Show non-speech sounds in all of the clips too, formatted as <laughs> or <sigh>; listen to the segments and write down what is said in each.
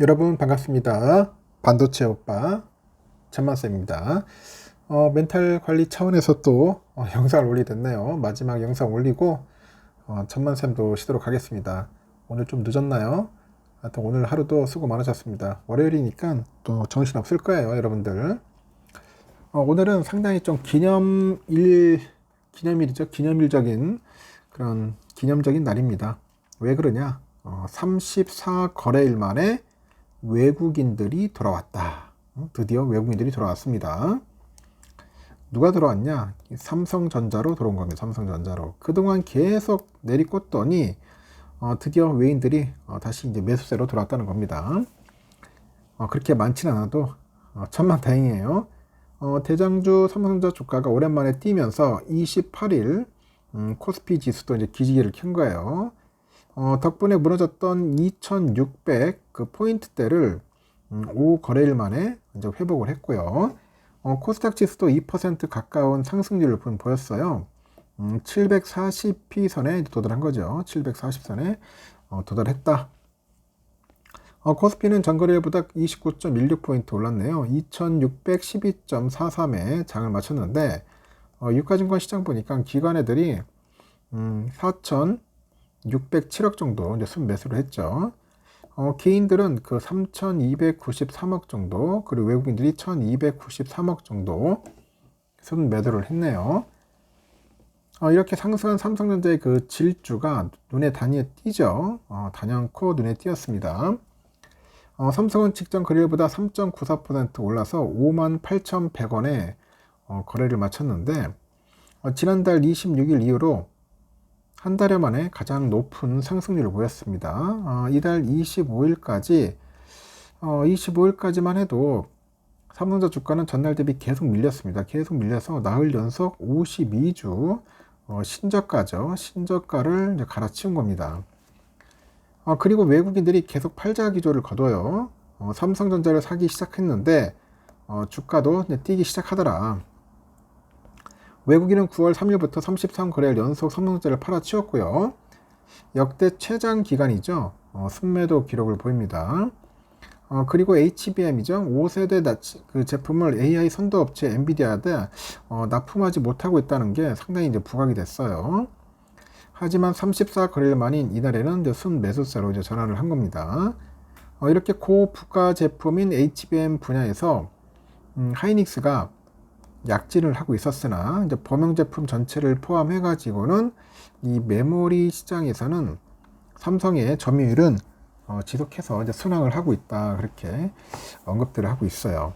여러분 반갑습니다. 반도체 오빠 천만쌤입니다. 어, 멘탈 관리 차원에서 또 어, <laughs> 영상을 올리겠네요. 마지막 영상 올리고 어, 천만쌤도 쉬도록 하겠습니다. 오늘 좀 늦었나요? 하여튼 오늘 하루도 수고 많으셨습니다. 월요일이니까 또 정신 없을 거예요, 여러분들. 어, 오늘은 상당히 좀 기념일, 기념일이죠. 기념일적인 그런 기념적인 날입니다. 왜 그러냐? 어, 34 거래일 만에 외국인들이 돌아왔다. 어, 드디어 외국인들이 돌아왔습니다. 누가 들어왔냐? 삼성전자로 들어온 겁니다. 삼성전자로. 그동안 계속 내리꽂더니 어, 드디어 외인들이 어, 다시 이제 매수세로 돌아왔다는 겁니다. 어, 그렇게 많지는 않아도 어, 천만 다행이에요. 어, 대장주 삼성전자 주가가 오랜만에 뛰면서 28일 음, 코스피 지수도 이제 기지개를 켠 거예요. 어, 덕분에 무너졌던 2600 그 포인트대를 음, 5 거래일 만에 이제 회복을 했고요. 어, 코스닥 지수도 2% 가까운 상승률을 보였어요. 음, 740p 선에 도달한 거죠. 740선에 어, 도달했다. 어, 코스피는 전거래일보다 29.16포인트 올랐네요. 2612.43에 장을 마쳤는데 어, 유가증권 시장 보니까 기관 애들이 음, 4천 607억 정도 이제 순매수를 했죠. 어, 개인들은 그 3,293억 정도, 그리고 외국인들이 1,293억 정도 순매도를 했네요. 어, 이렇게 상승한 삼성전자의 그 질주가 눈에 단위에 띄죠. 어, 단연코 눈에 띄었습니다. 어, 삼성은 직전 거래일보다 3.94% 올라서 58,100원에 어, 거래를 마쳤는데 어, 지난달 26일 이후로 한 달여 만에 가장 높은 상승률을 보였습니다. 어, 이달 25일까지 어, 25일까지만 해도 삼성전자 주가는 전날 대비 계속 밀렸습니다. 계속 밀려서 나흘 연속 52주 어, 신저가죠. 신저가를 이제 갈아치운 겁니다. 어, 그리고 외국인들이 계속 팔자 기조를 거둬요. 어, 삼성전자를 사기 시작했는데 어, 주가도 뛰기 시작하더라. 외국인은 9월 3일부터 33거래일 연속 삼성전자를 팔아치웠고요. 역대 최장 기간이죠. 어, 순매도 기록을 보입니다. 어, 그리고 HBM이죠. 5세대 나, 그 제품을 AI 선도 업체 엔비디아에 어, 납품하지 못하고 있다는 게 상당히 이제 부각이 됐어요. 하지만 34거래일 만인 이날에는 이제 순매수세로 이제 전환을 한 겁니다. 어, 이렇게 고부가 제품인 HBM 분야에서 음, 하이닉스가 약진을 하고 있었으나 이제 범용 제품 전체를 포함해 가지고는 이 메모리 시장에서는 삼성의 점유율은 어, 지속해서 이제 순항을 하고 있다 그렇게 언급들을 하고 있어요.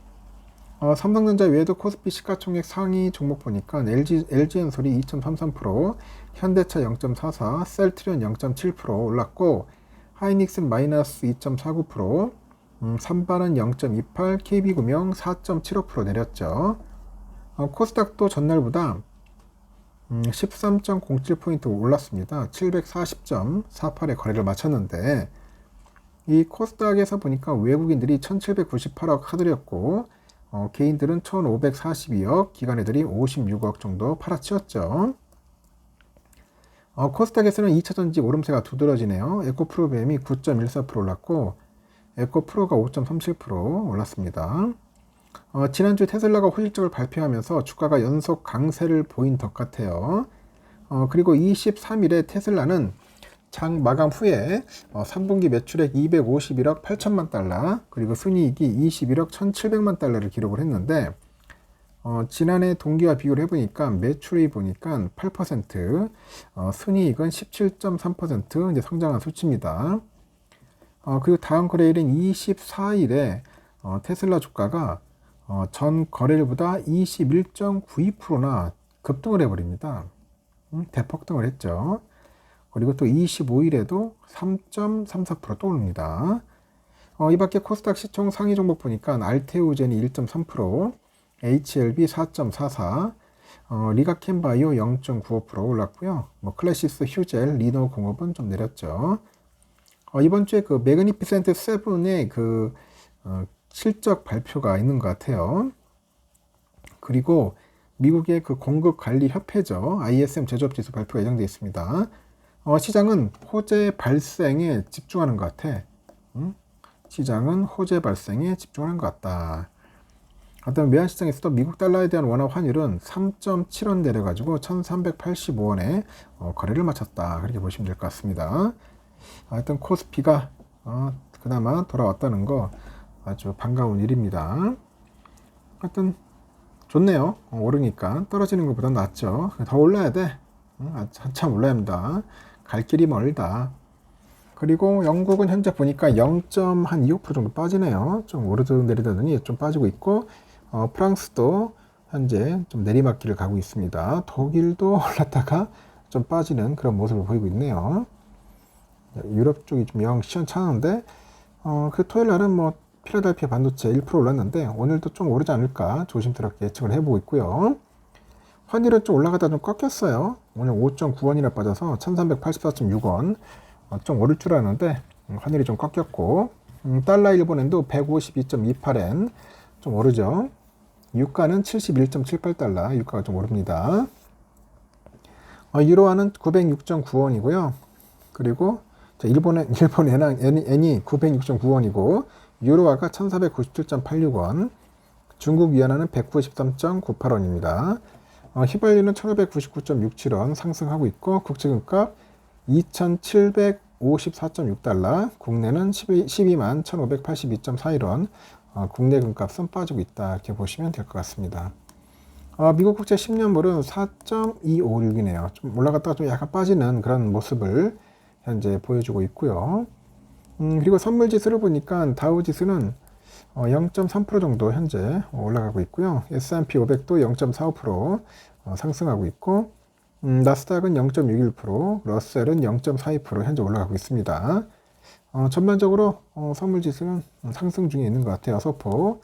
어, 삼성전자 외에도 코스피 시가총액 상위 종목 보니까 LG, LG엔솔이 2.33%, 현대차 0.44, 셀트리온 0.7% 올랐고 하이닉스는 마이너스 2.49%, 음, 삼반은 0.28, KB금융 4.75% 내렸죠. 어, 코스닥도 전날보다 음, 13.07포인트 올랐습니다. 740.48에 거래를 마쳤는데 이 코스닥에서 보니까 외국인들이 1798억 하들였고 어, 개인들은 1542억, 기관애들이 56억 정도 팔아치웠죠. 어, 코스닥에서는 2차전지 오름세가 두드러지네요. 에코프로뱀이 9.14% 올랐고 에코프로가 5.37% 올랐습니다. 어, 지난주 테슬라가 호실적을 발표하면서 주가가 연속 강세를 보인 것 같아요. 어, 그리고 23일에 테슬라는 장 마감 후에 어, 3분기 매출액 251억 8천만 달러 그리고 순이익이 21억 1,700만 달러를 기록을 했는데 어, 지난해 동기와 비교를 해보니까 매출이 보니까 8%, 어, 순이익은 17.3% 이제 성장한 수치입니다. 어, 그리고 다음 거래일인 24일에 어, 테슬라 주가가 어, 전 거래일보다 21.92%나 급등을 해버립니다. 음, 대폭등을 했죠. 그리고 또 25일에도 3.34%또 오릅니다. 어, 이 밖에 코스닥 시총 상위 종목 보니까 알테오젠이 1.3%, HLB 4.44, 어, 리가켄바이오 0.95% 올랐고요. 뭐 클래시스, 휴젤, 리노 공업은 좀 내렸죠. 어, 이번 주에 그 매그니피센트 세븐의 그 어, 실적 발표가 있는 것 같아요. 그리고 미국의 그 공급 관리 협회죠. ISM 제조업 지수 발표가 예정되어 있습니다. 어, 시장은 호재 발생에 집중하는 것 같아. 응? 시장은 호재 발생에 집중하는 것 같다. 어떤 외환 시장에서도 미국 달러에 대한 원화 환율은 3.7원 내려가지고 1,385원에 어, 거래를 마쳤다. 그렇게 보시면 될 것 같습니다. 하여튼 코스피가 어, 그나마 돌아왔다는 거 아주 반가운 일입니다. 하여튼 좋네요. 어, 오르니까 떨어지는 것보다 낫죠. 더 올라야 돼. 응? 아, 한참 올라야 합니다. 갈 길이 멀다. 그리고 영국은 현재 보니까 0.25% 정도 빠지네요. 좀 오르든 내리더니 좀 빠지고 있고 어, 프랑스도 현재 좀 내리막길을 가고 있습니다. 독일도 <laughs> 올랐다가 좀 빠지는 그런 모습을 보이고 있네요. 유럽 쪽이 좀 영 시원찮은데 어, 그 토요일 날은 뭐 필라델피아 반도체 1% 올랐는데 오늘도 좀 오르지 않을까 조심스럽게 예측을 해보고 있고요. 환율은 좀 올라가다 좀 꺾였어요. 오늘 5.9원이나 빠져서 1384.6원 어, 좀 오를 줄 알았는데 음, 환율이 좀 꺾였고 음, 달러 일본엔도 152.28엔 좀 오르죠. 유가는 71.78달러 유가가 좀 오릅니다. 어, 유로화는 906.9원이고요. 그리고 일본의 일본 <laughs> 엔이, 엔이 906.9원이고 유로화가 1497.86원, 중국 위안화는 193.98원입니다. 어, 휘발유는 1599.67원 상승하고 있고 국제금값 2754.6달러, 국내는 12, 12만 1582.41원, 어, 국내 금값은 빠지고 있다 이렇게 보시면 될 것 같습니다. 어, 미국 국채 10년물은 4.256이네요. 좀 올라갔다가 좀 약간 빠지는 그런 모습을 현재 보여주고 있고요. 음, 그리고 선물 지수를 보니까 다우 지수는 어, 0.3% 정도 현재 올라가고 있고요. S&P 500도 0.45% 어, 상승하고 있고 음, 나스닥은 0.61%, 러셀은 0.42% 현재 올라가고 있습니다. 어, 전반적으로 어, 선물 지수는 상승 중에 있는 것 같아요. 소폭.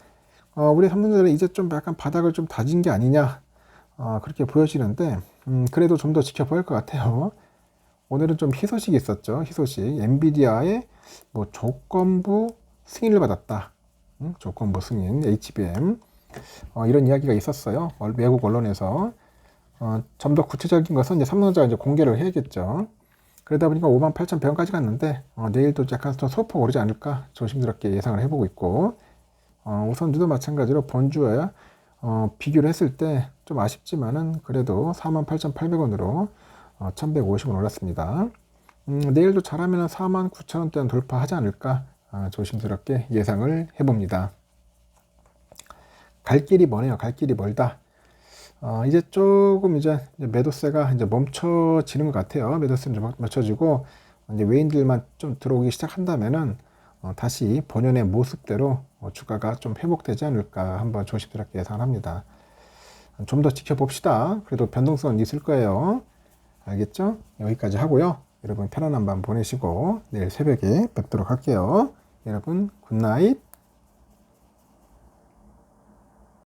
어, 우리 선물들은 이제 좀 약간 바닥을 좀 다진 게 아니냐 어, 그렇게 보여지는데 음, 그래도 좀 더 지켜봐야 할 것 같아요. 오늘은 좀 희소식이 있었죠. 희소식. 엔비디아의 뭐 조건부 승인을 받았다. 응? 조건부 승인, HBM. 어, 이런 이야기가 있었어요. 외국 언론에서. 어, 좀 더 구체적인 것은 이제 삼성전자가 이제 공개를 해야겠죠. 그러다 보니까 58,100원까지 갔는데, 어, 내일도 약간 더 소폭 오르지 않을까 조심스럽게 예상을 해보고 있고, 어, 우선주도 마찬가지로 본주와 어, 비교를 했을 때 좀 아쉽지만은 그래도 48,800원으로 어, 1150원 올랐습니다. 음, 내일도 잘하면 49,000원대는 돌파하지 않을까 아, 조심스럽게 예상을 해봅니다. 갈 길이 머네요. 갈 길이 멀다. 어, 이제 조금 이제 매도세가 이제 멈춰지는 것 같아요. 매도세는 좀 멈춰지고 이제 외인들만 좀 들어오기 시작한다면은 어, 다시 본연의 모습대로 어, 주가가 좀 회복되지 않을까 한번 조심스럽게 예상합니다. 좀 더 지켜봅시다. 그래도 변동성은 있을 거예요. 알겠죠? 여기까지 하고요. 여러분 편안한 밤 보내시고 내일 새벽에 뵙도록 할게요. 여러분 굿나잇